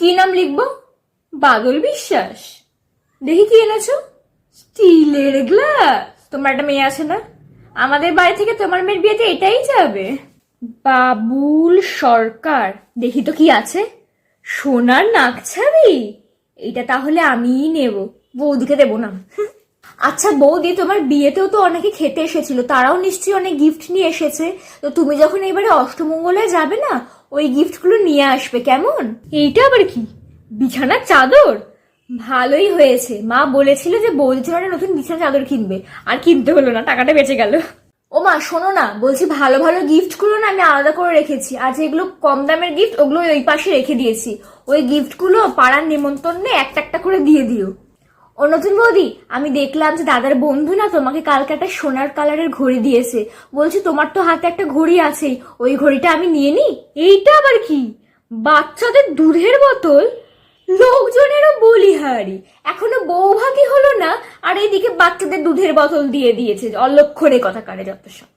কি নাম লিখব? বাদল বিশ্বাস। দেখি কি এনেছো? স্টিলের গ্লাস। তোমার একটা মেয়ে আছে না? আমাদের বাড়ি থেকে তোমার মেয়ের বিয়েতে এটাই যাবে। বাবুল সরকার। দেখি তো কি আছে। সোনার নাকছাবি এটা তাহলে আমিই নেব। বৌদিকে দেবো না। আচ্ছা বৌদি তোমার বিয়েতেও তো অনেকে খেতে এসেছিল তারাও নিশ্চয়ই অনেক গিফট নিয়ে এসেছে। তো তুমি যখন এবারে অষ্টমঙ্গলে যাবে না ওই গিফটগুলো নিয়ে আসবে কেমন? এইটা আবার কি? বিছানার চাদর? ভালোই হয়েছে। মা বলেছিল যে বৌদি জন্য নতুন বিছানা চাদর কিনবে। আর কিনতে হলো না টাকাটা বেঁচে গেল। ও মা শোনো না বলছি ভালো ভালো গিফটগুলো না আমি আলাদা করে রেখেছি। আর যেগুলো কম দামের গিফট ওগুলো ওই পাশে রেখে দিয়েছি। ওই গিফটগুলো পাড়ার নিমন্ত্রণে একটা একটা করে দিয়ে দিও। ও নতুন বৌদি, আমি দেখলাম যে দাদার বন্ধু না তোমাকে কালকে একটা সোনার কালারের ঘড়ি দিয়েছে। বলছে তোমার তো হাতে একটা ঘড়ি আছেই, ওই ঘড়িটা আমি নিয়ে নিই? এইটা আবার কি? বাচ্চাদের দুধের বোতল? লোকজনেরও বলিহারি। এখনও বৌভাগই হলো না, আর এইদিকে বাচ্চাদের দুধের বোতল দিয়ে দিয়েছে, অলক্ষণে কথা কারে যত সব।